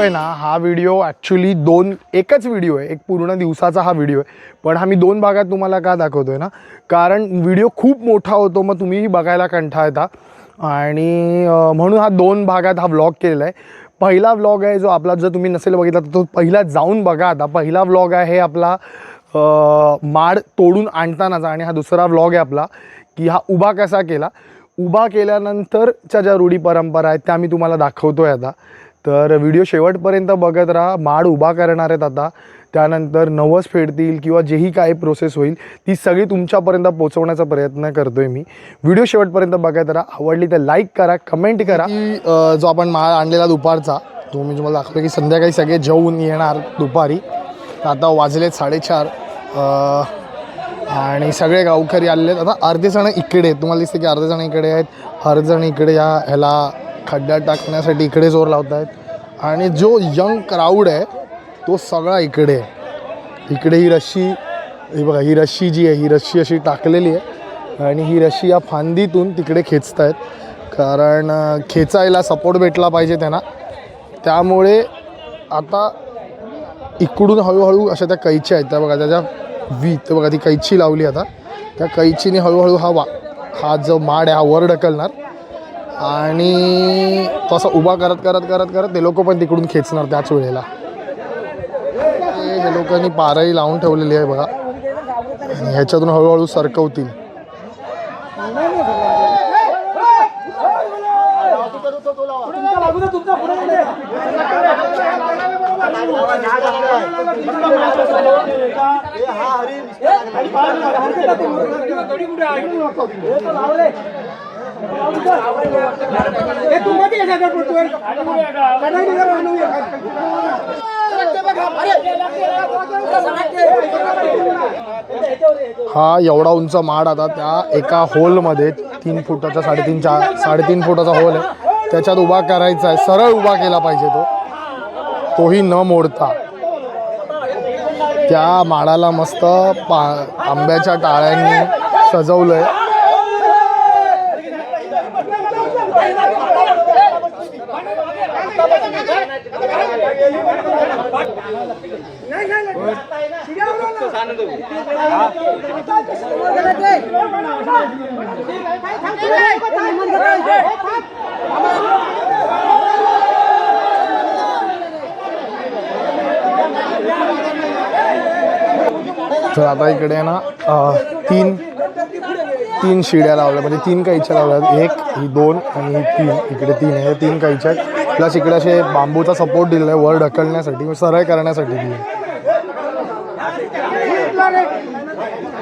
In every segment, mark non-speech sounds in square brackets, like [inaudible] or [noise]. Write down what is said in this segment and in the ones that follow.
आहे ना हा व्हिडिओ ॲक्च्युली दोन एकच व्हिडिओ आहे. एक पूर्ण दिवसाचा हा व्हिडिओ आहे. पण हा मी दोन भागात तुम्हाला का दाखवतो आहे ना? कारण व्हिडिओ खूप मोठा होतो मग तुम्हीही बघायला कंटाळता. आणि म्हणून हा दोन भागात हा व्लॉग केलेला आहे. पहिला व्लॉग आहे जो आपला जर तुम्ही नसेल बघितला तर तो पहिला जाऊन बघा आता. पहिला व्लॉग आहे आपला माड तोडून आणतानाचा. आणि हा दुसरा व्लॉग आहे आपला की हा उभा कसा केला. उभा केल्यानंतरच्या ज्या रूढी परंपरा आहेत त्या मी तुम्हाला दाखवतो आहे आता. तर व्हिडिओ शेवटपर्यंत बघत राहा. माड उभा करणार आहेत आता. त्यानंतर नवस फेडतील किंवा जेही काय प्रोसेस होईल ती सगळी तुमच्यापर्यंत पोहोचवण्याचा प्रयत्न करतोय मी. व्हिडिओ शेवटपर्यंत बघत राहा. आवडली तर लाईक करा कमेंट करा. जो आपण माळ आणलेला दुपारचा तो मी तुम्हाला दाखवतो की संध्याकाळी सगळे जेवून येणार दुपारी. आता वाजलेत साडेचार आणि सगळे गावकरी आलेले आहेत. आता अर्धे जण इकडे आहेत. तुम्हाला दिसते की अर्धे जण इकडे आहेत. अर्धे जण इकडे या ह्याला खड्ड्यात टाकण्यासाठी इकडे जोर लावत आहेत आणि जो यंग क्राऊड आहे तो सगळा इकडे आहे. इकडे ही रश्शी ही बघा ही रश्शी जी आहे ही रश्शी अशी टाकलेली आहे. आणि ही रश्शी या फांदीतून तिकडे खेचत आहेत कारण खेचायला सपोर्ट भेटला पाहिजे त्यांना. त्यामुळे आता इकडून हळूहळू अशा त्या कैच्या आहेत. त्या बघा त्याच्या वी ते बघा ती कैची लावली आता. त्या कैचीने हळूहळू हा वा हा जो माड आहे हा वर ढकलणार. आणि तो असा उभा करत करत करत करत ते लोक पण तिकडून खेचणार त्याच वेळेला. हे हे लोकांनी पारही लावून ठेवलेली आहे बघा. आणि ह्याच्यातून हळूहळू सरकवतील. तू मध्ये आणू हा एवढा उंच माड आता त्या एका होलमध्ये तीन फुटाचा साडेतीन चार साडेतीन फुटाचा होल आहे. त्याच्यात उभा करायचा आहे. सरळ उभा केला पाहिजे तो. तोही न मोडता. त्या माडाला मस्त पा आंब्याच्या टाळ्यांनी सजवलं आहे तर आता इकडे आहे ना तीन तीन शिड्या लावल्या म्हणजे तीन कैच्या लावल्यात एक ही दोन आणि ही तीन. इकडे तीन आहे तीन कैच्या. प्लस इकडे असे बांबूचा सपोर्ट दिलेला आहे वर ढकलण्यासाठी सरळ करण्यासाठी. दिले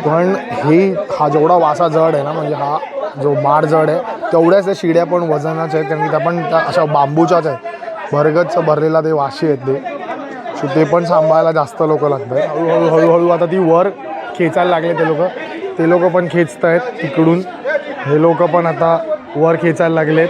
पण हे हा जेवढा वासा जड आहे ना म्हणजे हा जो माड जड आहे तेवढ्याच त्या शिड्या पण वजनाच्या आहेत कारण की त्या पण त्या अशा बांबूच्याच आहेत. भरगतचं भरलेला ते वाशी आहेत ते. सो ते पण सांभाळायला जास्त लोक लागत आहेत हळूहळू हळूहळू आता ती वर खेचायला लागले ते लोक. ते लोक पण खेचत आहेत तिकडून. हे लोक पण आता वर खेचायला लागलेत.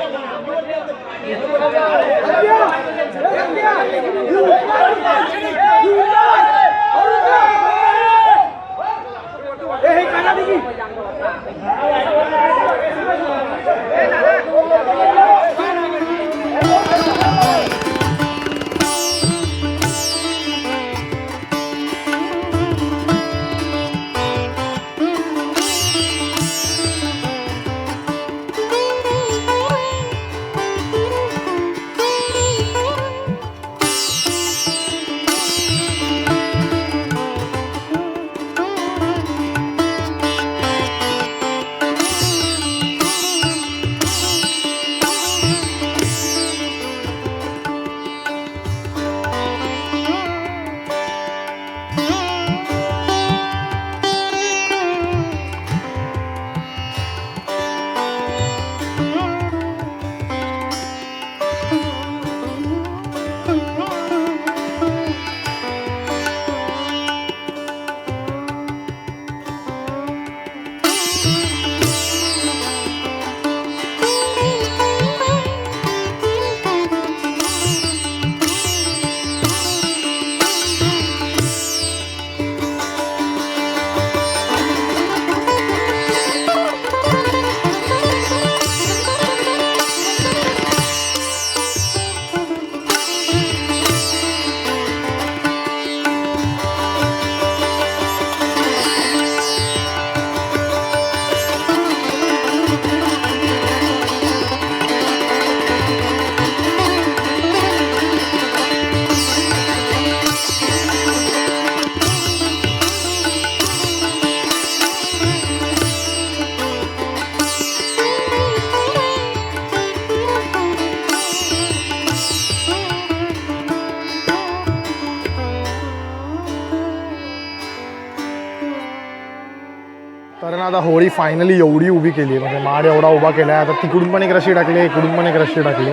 आता होळी फायनली एवढी उभी केली आहे. म्हणजे माड एवढा उभा केला आहे. आता तिकडून पण एक रशी टाकली इकडून पण एक रशी टाकली.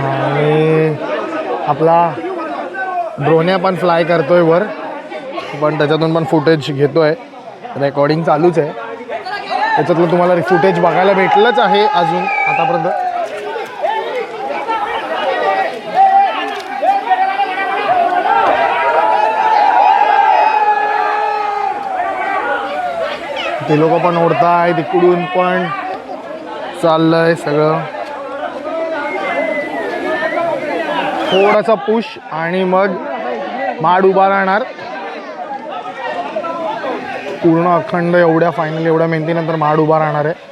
आणि आपला ड्रोन्या पण फ्लाय करतो आहे वर. पण त्याच्यातून पण फुटेज घेतो आहे रेकॉर्डिंग चालूच आहे. त्याच्यातलं तुम्हाला फुटेज बघायला भेटलंच आहे अजून आतापर्यंत. ते लोक पण ओढताय तिकडून पण. चाललंय सगळं. थोडासा पुश आणि मग माड उभा राहणार. पूर्ण अखंड एवढ्या फायनल एवढ्या मेहनतीनंतर माड उभा राहणार आहे.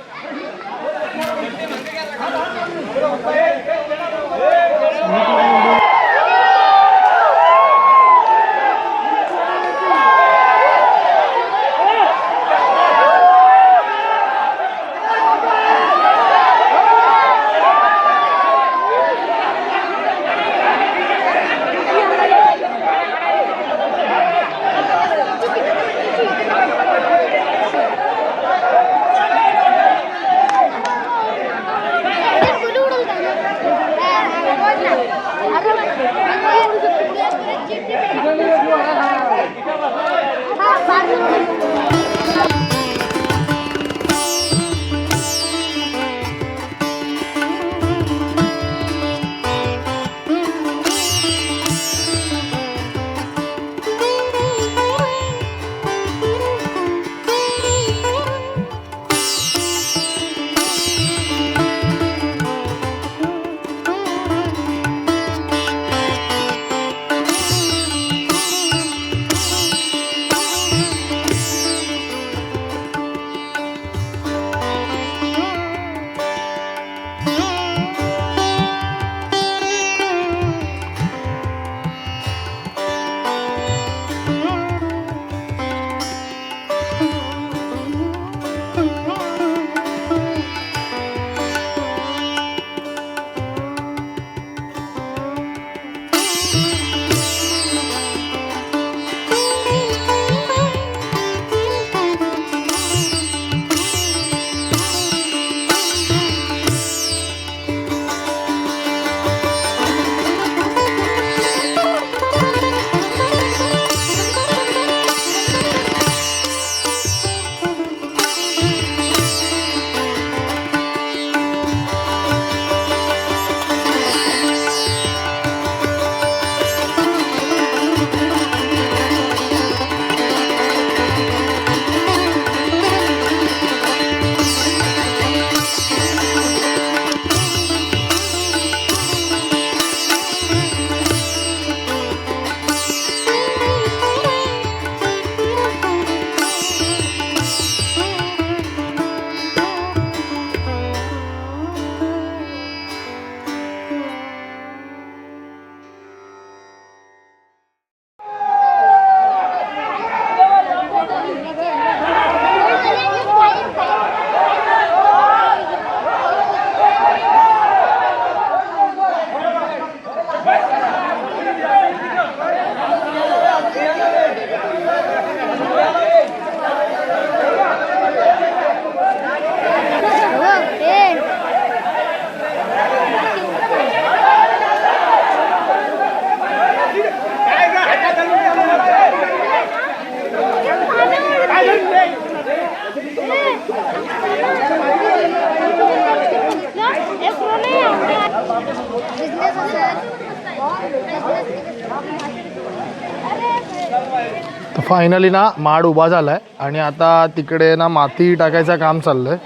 तर फायनली ना माड उभा झाला आहे आणि आता तिकडे ना माती टाकायचं काम चाललं आहे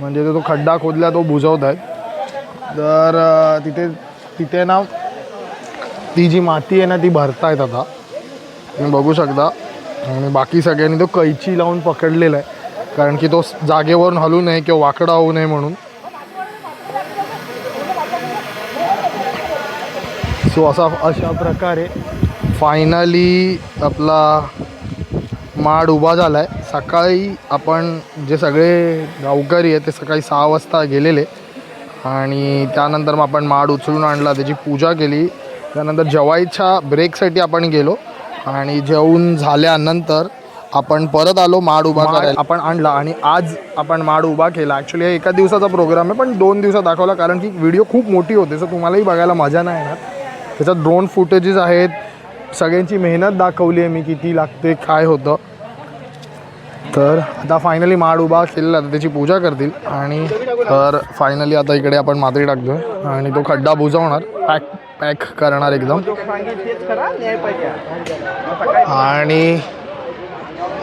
म्हणजे तो तो खड्डा खोदला तो बुजवत आहे तर तिथे तिथे ना ती जी माती आहे ना ती भरतायत आता. तुम्ही बघू शकता. आणि बाकी सगळ्यांनी तो कैची लावून पकडलेला आहे. कारण की तो जागेवरून हलू नये किंवा वाकडा होऊ नये म्हणून. सो असा अशा प्रकारे फायनली आपला माड उभा झाला आहे सकाळी आपण जे सगळे गावकरी आहेत ते सकाळी सहा वाजता गेलेले. आणि त्यानंतर मग आपण माड उचलून आणला त्याची पूजा केली. त्यानंतर जेवायच्या ब्रेकसाठी आपण गेलो. आणि जेवून झाल्यानंतर आपण परत आलो माड उभा करायला. आपण आणला आणि आज आपण माड उभा केला. ॲक्च्युली एका दिवसाचा प्रोग्राम आहे पण दोन दिवसात दाखवला. कारण की व्हिडिओ खूप मोठी होते सो तुम्हालाही बघायला मजा नाही येणार. त्याच्यात ड्रोन फुटेजेस आहेत. सगळ्यांची मेहनत दाखवली आहे मी किती लागते काय होतं. तर आता फायनली माड उभा केलेला आता त्याची पूजा करतील. आणि तर फायनली आता इकडे आपण माती आहे आणि तो खड्डा बुजवणार. पॅक पॅक करणार एकदम. आणि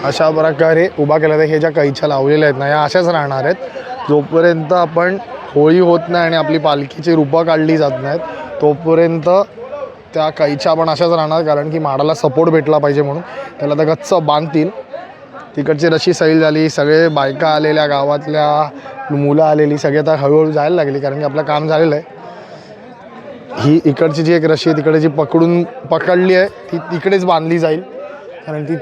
अशा प्रकारे उभा केला तर हे ज्या कैच्या लावलेल्या आहेत ना या अशाच राहणार आहेत. जोपर्यंत आपण होळी होत नाही आणि आपली पालखीची रूपं काढली जात नाहीत तोपर्यंत त्या कैच्या पण अशाच राहणार कारण की माडाला सपोर्ट भेटला पाहिजे म्हणून. त्याला तर गच्च बांधतील. तिकडची रशी सैल झाली सगळे बायका आलेल्या गावातल्या मुलं आलेली सगळे आता हळूहळू जायला लागली कारण की आपलं काम झालेलं आहे. ही इकडची जी एक रशी आहे तिकडे जी पकडून पकडली आहे ती तिकडेच बांधली जाईल. कारण ती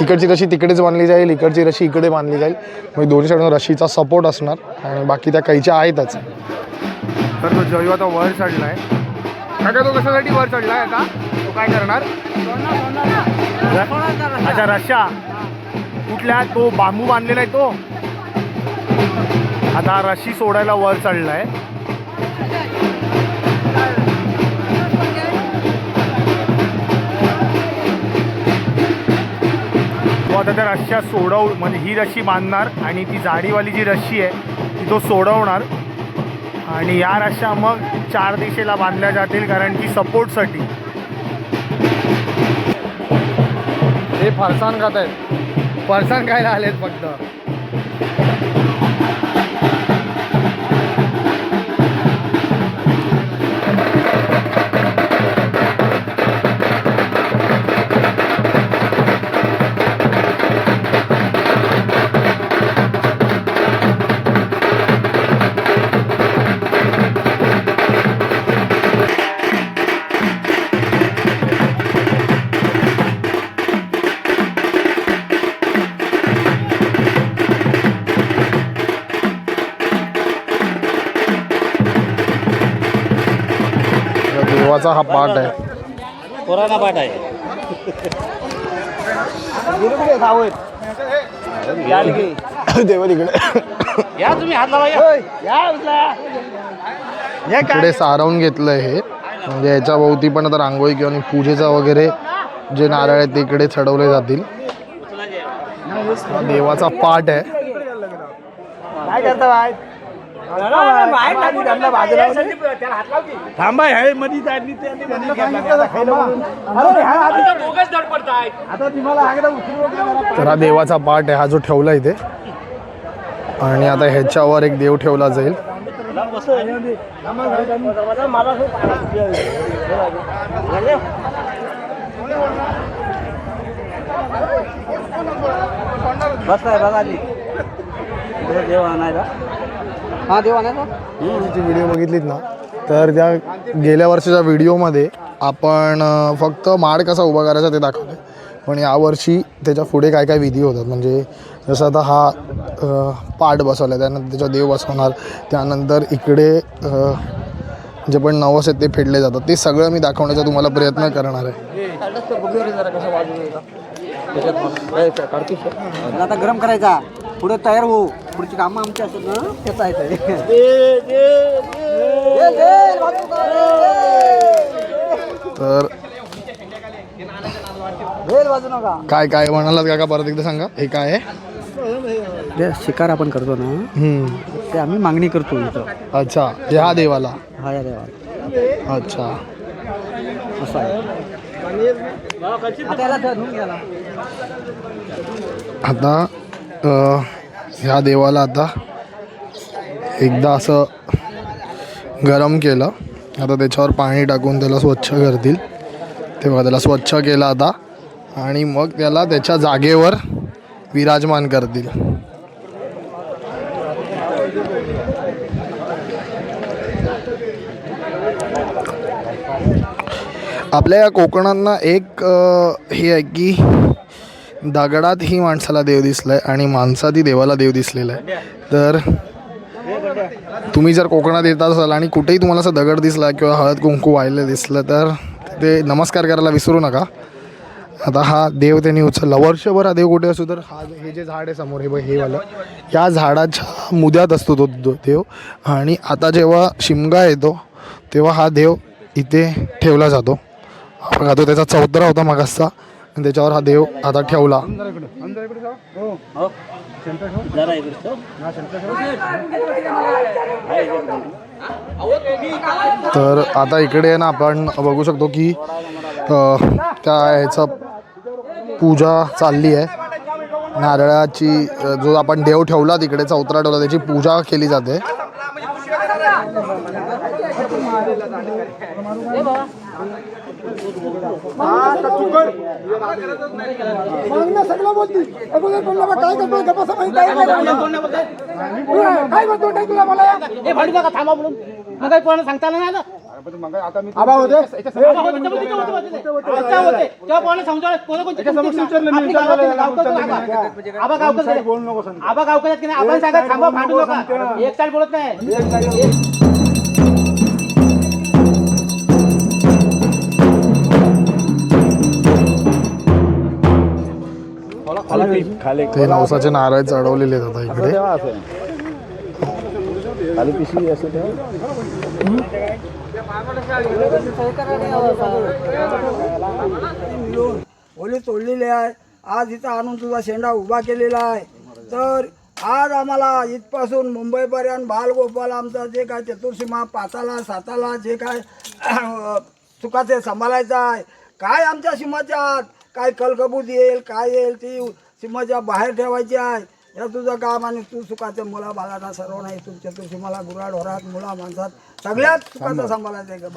तिकडची रशी तिकडेच बांधली जाईल इकडची रशी इकडे बांधली जाईल. म्हणजे दोन्ही साईडून रशीचा सपोर्ट असणार. आणि बाकी त्या कैच्या आहेतच. तर तो जैव आता वर चढला आहे. काका तो कशासाठी वर चढला आहे का तो काय करणार? अच्छा रश्या. कुठल्या? तो बांबू बांधलेला आहे तो. आता रशी सोडायला वर चढला आहे तो आता त्या रश्या सोडव म्हणजे ही रशी बांधणार आणि ती जाडीवाली जी रशी आहे ती तो सोडवणार. आणि या रश्या मग चार दिशेला बांधल्या जातील कारण की सपोर्टसाठी. हे फरसाण खात आहेत. फरसाण खायला आलेत फक्त. देवाचा हा पाठ आहे. कोरोना पाठ आहे. [laughs] देवा तिकडे या तुम्ही हात लावा या. इकडे. सारवून घेतलंय हे. म्हणजे याच्या भोवती पण आता रांगोळी किंवा आणि पूजेचा वगैरे जे नारळ आहेत ते इकडे चढवले जातील. हा देवाचा पाठ आहे. काय करता बाय? थांबा हे मध्ये आगदा उचलू तर देवाचा पाठ आहे हा जो ठेवला इथे. आणि आता ह्याच्यावर एक देव ठेवला जाईल. बस आहे बघा देव आणायला. हा देव आणायला जी व्हिडिओ बघितलीत ना. तर त्या गेल्या वर्षीच्या व्हिडिओमध्ये आपण अं, फक्त माड कसा उभा करायचा ते दाखवलं पण यावर्षी त्याच्या पुढे काय काय विधी होतात म्हणजे जसं आता हा अं, पाठ बसवला आहे त्यानंतर त्याच्या देव बसवणार त्यानंतर इकडे अं, जे पण नवस आहेत ते फेडले जातात. ते सगळं मी दाखवण्याचा तुम्हाला प्रयत्न करणार आहे. आता गरम करायचा. पुढे तयार हो पुढची कामं आमची असतात ना त्याचा आहे तर काय काय म्हणालात काका? परत एकदा सांगा. हे काय आहे? ते शिकार आपण करतो ना हम्म. ते आम्ही मागणी करतो इथं. अच्छा ह्या देवाला. हा या देवा अच्छा. असं आहे. आता ह्या देवाला आता एकदा असं गरम केलं. आता त्याच्यावर पाणी टाकून त्याला स्वच्छ करतील. तेव्हा त्याला स्वच्छ केलं आता. आणि मग त्याला त्याच्या जागेवर विराजमान करतील. आपल्या या कोकणांना एक हे आहे की दगडात ही माणसाला देव दिसला आहे आणि माणसातही देवाला देव दिसलेला आहे. तर तुम्ही जर कोकणात येत असाल आणि कुठेही तुम्हाला असं दगड दिसला किंवा हळद कुंकू वाहिलं दिसलं तर ते नमस्कार करायला विसरू नका. आता हा देव त्यांनी उचलला. वर्षभर हा देव कुठे असतो तर हा हे जे झाड आहे समोर हे बघ हे वालं या झाडाच्या मुद्यात असतो तो देव. आणि आता जेव्हा शिमगा येतो तेव्हा हा देव इथे ठेवला जातो. बघा तो त्याचा चौतरा होता मागासचा. आणि त्याच्यावर हा देव आता ठेवला. तर आता इकडे ना आपण बघू शकतो की त्या ह्याचं पूजा चालली आहे. नारळाची जो आपण देव ठेवला तिकडे चौतरा ठेवला त्याची पूजा केली जाते. सगळं अगोदर काय करतोय? गप्पा माहिती काय करतोय? काय बोलतो काय तुला मला हे भांडू नका थांबा म्हणून मग काही कोणाला सांगता आलं नाही ना आबा होते? आबा होते, तेव्हा कोणाला समजावलं? कोणा कोणती आबा. गावकरी. आबा गावकरी आहेत की नाही? आपण सांगा थांबा भांडू नका. एक साल बोलत नाही. ते नवसाचे नारळ चढवलेले आहेत आता इकडे. होली तोडलेली आहे. आज इथं आणून तुझा शेंडा उभा केलेला आहे. तर आज आम्हाला इथपासून मुंबईपर्यंत बालगोपाल आमचा जे काय चतुर्सीमा पाचाला साताला जे काय सुखाचे सांभाळायचं आहे. काय आमच्या सीमाच्या आत? काय कलकबूत येईल काय येईल ती सीमाच्या बाहेर ठेवायची आहे. या तुझं काम आणि तू सुखाचं मुला बाळांना सर्व नाही तू चतुर्सीमाला गुराढ होरात मुला माणसात सगळ्यात सुखाचं सांभाळायचं आहे का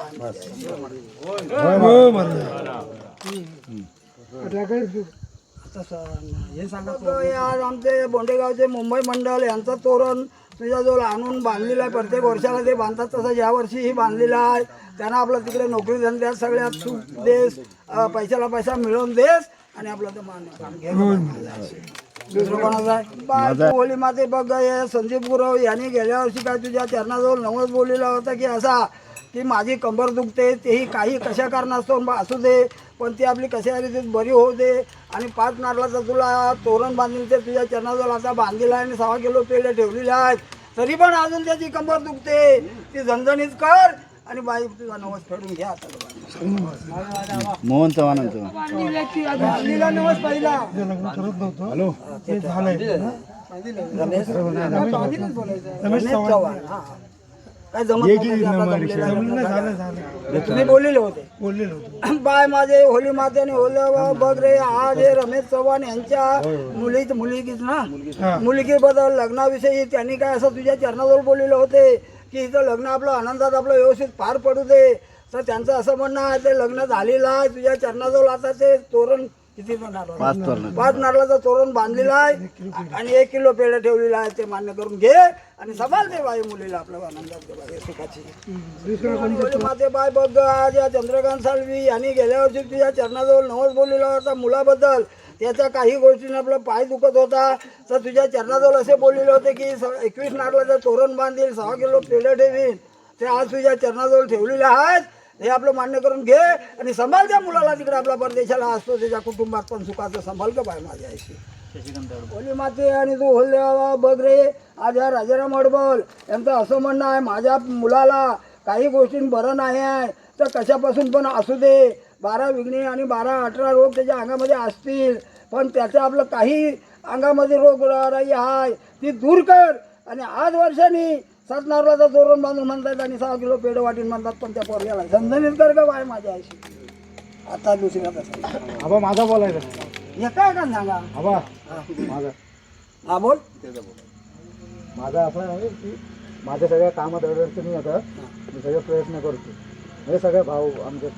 हे सांगत हे आज आमचे बोंडेगावचे मुंबई मंडळ यांचं तोरण तुझ्याजवळ आणून बांधलेलं आहे. प्रत्येक वर्षाला ते बांधतात तसं या वर्षीही बांधलेलं आहे. त्यांना आपलं तिकडे नोकरी धंद्यात सगळ्यात सुख देस पैशाला पैसा मिळवून देस. आणि आपलं काम घे दुसरं कोणाचं आहे? बाय माते बघ हे संदीप गुरव यांनी गेल्या वर्षी काय तुझ्या चरणाजवळ नवस बोललेला होता की असा की माझी कंबर दुखते तेही काही कशा कारणास्तव असू दे पण ती आपली कशा रीतीत बरी होऊ दे. आणि पाच नारळाचं तुला तोरण बांधून ते तुझ्या चरणाजवळ आता बांधलेला आहे आणि सहा किलो पेढे ठेवलेले आहेत. तरी पण अजून त्याची कंबर दुखते. ती झणझणीत कर आणि बाई तुझा नवस फेडून घ्या आता मोहन चव्हाणांचं बांधलेला नवस पहिला. रमेश रमेश चव्हाण. हा. काय जमत ते बोललेले होते. बाय माझे होली मातेने होले बघ रे आज हे रमेश चव्हाण यांच्या मुली मुलगीच ना मुलगीबद्दल लग्नाविषयी त्यांनी काय असं तुझ्या चरणाजवळ बोललेले होते? की इथं लग्न आपलं आनंदात आपलं व्यवस्थित पार पडू दे. तर त्यांचं असं म्हणणं आहे ते लग्न झालेलं आहे तुझ्या चरणाजवळ आता ते तोरण किती पाच तोरण. पाच नारळाचं तोरण बांधलेलं आहे आणि एक किलो पेढे ठेवलेलं आहे ते मान्य करून घे आणि सवाल दे बाई मुलीला आपल्या आनंदात सुखाची. माते बाय बघ आज या चंद्रकांत साळवी यांनी गेल्या वर्षी तुझ्या चरणाजवळ नवस बोललेला होता मुलाबद्दल. त्याच्या काही गोष्टीने आपला पाय दुखत होता. तर तुझ्या चरणाजवळ असे बोललेले होते की स- एकवीस नारळाचं तोरण बांधील सहा किलो पेढे ठेवीन. ते आज तुझ्या चरणाजवळ ठेवलेले आहेत. हे आपलं मान्य करून घे आणि सांभाळ त्या मुलाला तिकडे आपला परदेशाला असतो. त्याच्या कुटुंबात पण सुखाचं सांभाळ का बाय माझ्या आईशी. होली माते आणि तू होल देवा बघ रे. आज या राजाराम अडबल यांचं असं म्हणणं आहे माझ्या मुलाला काही गोष्टीं बरं नाही आहे. तर कशापासून पण असू दे. बारा विघ्ने आणि बारा अठरा रोग त्याच्या अंगामध्ये असतील. पण त्याचं आपलं काही अंगामध्ये रोग राही आहे ती दूर कर. आणि आज वर्षांनी सात नारळाचा तोरण बांधून म्हणतात आणि सहा किलो पेढ वाटीन म्हणतात पण त्या पोरग्याला झणझणीत कर का बाय माझ्या आईशी. आता दुसऱ्या कसं आबा माझा बोलायचा येता का सांगा? आबा माझा. हा बोल. माझा असं आहे की माझ्या सगळ्या कामात अडचणी आता मी सगळे प्रयत्न करतो. हे सगळे भाऊ आमचे